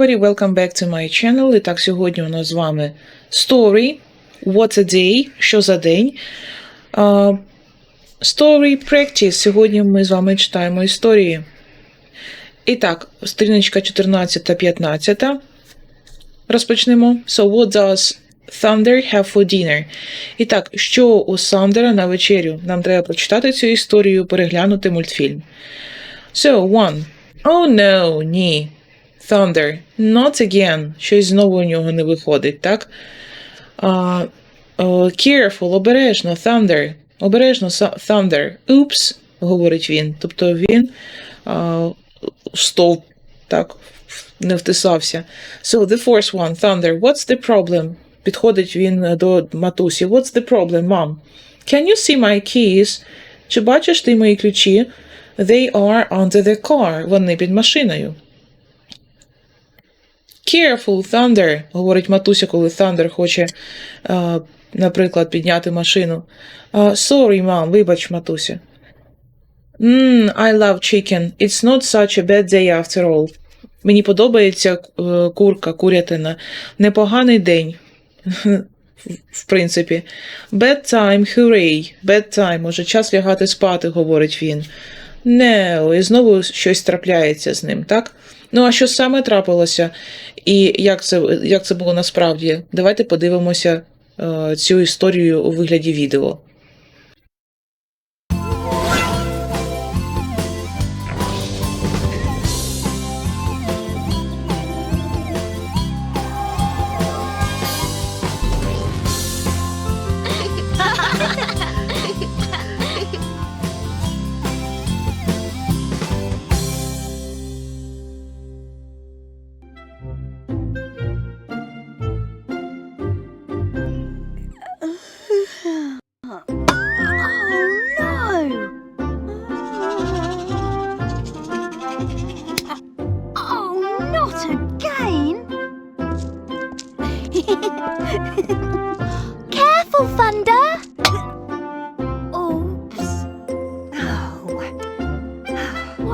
everybody, welcome back to my channel. І так, сьогодні у нас з вами story, what's a day, що за день. Uh, story practice. Сьогодні ми з вами читаємо історії. І так, сторіночка 14 та 15. Розпочнемо. So, what does Thunder have for dinner? І так, що у Thunder на вечерю? Нам треба прочитати цю історію, переглянути мультфільм. So, one. Oh no, ні. Thunder. Not again. Щось знову у нього не виходить, так? Uh, careful, обережно, Thunder. Обережно, Thunder. Oops, говорить він. Тобто він uh, стовп, так, не втисався. So, the first one, Thunder. What's the problem? Підходить він до матусі. What's the problem, mom? Can you see my keys? Чи бачиш ти мої ключі? They are under the car. Вони під машиною. Careful, Thunder, говорить матуся, коли Thunder хоче, наприклад, підняти машину. Sorry, mom, вибач, матуся. Mm, I love chicken. It's not such a bad day after all. Мені подобається uh, курка, курятина. Непоганий день. В принципі. Bedtime, hooray. Bedtime, може час лягати спати, говорить він. Не, і знову щось трапляється з ним, так? Ну, а що саме трапилося, і як це як це було насправді? Давайте подивимося е, цю історію у вигляді відео.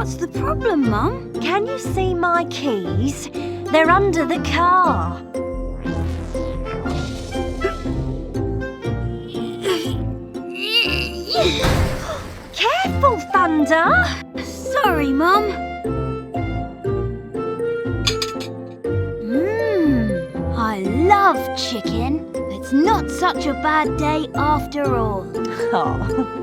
What's the problem, Mum? Can you see my keys? They're under the car. Careful, Thunder! Sorry, Mum. Mmm, I love chicken. It's not such a bad day after all. Oh.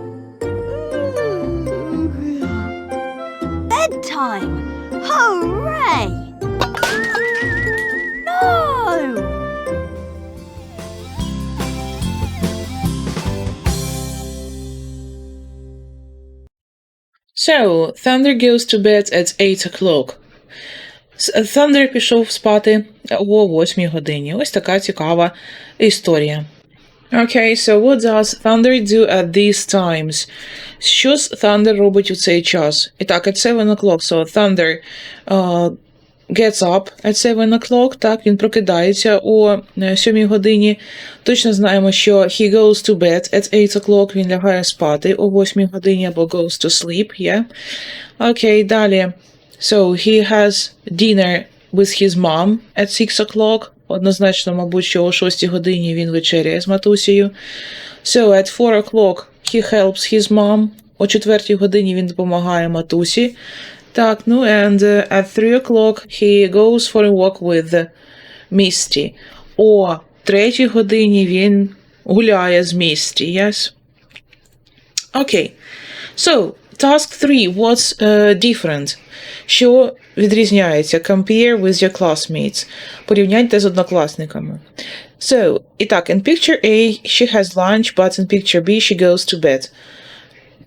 Bedtime! Hooray! No! So, Thunder goes to bed at 8 o'clock. С- Thunder пішов спати о 8 годині. Ось така цікава історія. Okay, so what does Thunder do at these times? Що ж Thunder робить у цей час? І так, at 7 o'clock, so Thunder uh, gets up at 7 o'clock, так, він прокидається о 7 годині. Точно знаємо, що he goes to bed at 8 o'clock, він лягає спати о 8 годині, або goes to sleep, yeah? Окей, далі. So, he has dinner with his mom at 6 o'clock. Однозначно, мабуть, що о 6 годині він вечеряє з матусею. So, at 4 o'clock he helps his mom. О 4 годині він допомагає матусі. Так, ну, and uh, at 3 o'clock he goes for a walk with Misty. О 3 годині він гуляє з Misty, yes? Окей. So, task 3. What's uh, different? Що відрізняється? Compare with your classmates. Порівняйте з однокласниками. So, і так, in picture A, she has lunch, but in picture B, she goes to bed.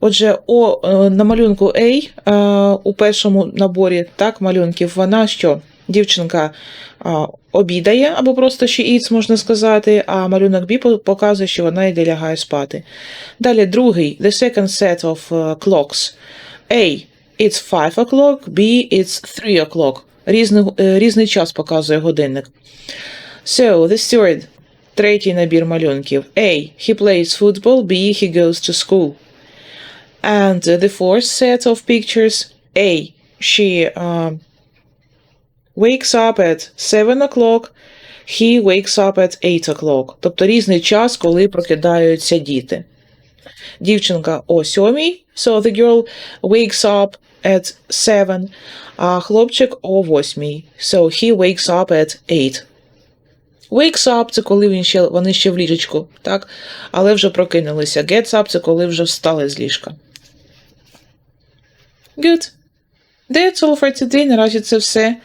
Отже, о, е, на малюнку A е, у першому наборі так, малюнків вона що? Дівчинка обідає, або просто she eats, можна сказати, а малюнок B показує, що вона йде лягає спати. Далі другий, the second set of е, clocks. A. It's 5 o'clock, B. It's 3 o'clock. Різний, е, різний час показує годинник. So, the third, третій набір малюнків. A. He plays football, B. He goes to school. And the fourth set of pictures, A. She uh, wakes up at 7 o'clock, he wakes up at 8 o'clock. Тобто різний час, коли прокидаються діти. Дівчинка о 7, so the girl wakes up at 7, а хлопчик о 8, so he wakes up at 8. Wakes up – це коли він ще, вони ще в ліжечку, так? але вже прокинулися. Gets up – це коли вже встали з ліжка. Good. That's all for today. Наразі це все.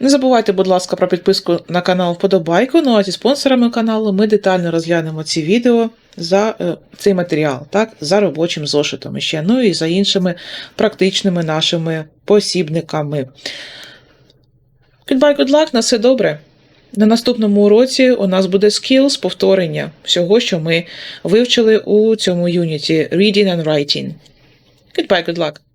Не забувайте, будь ласка, про підписку на канал Вподобайку. Ну а зі спонсорами каналу ми детально розглянемо ці відео за е, цей матеріал, так, за робочим зошитом ще, ну і за іншими практичними нашими посібниками. Goodbye, good luck, на все добре. На наступному уроці у нас буде skills, повторення всього, що ми вивчили у цьому юніті Reading and Writing. Goodbye, good luck.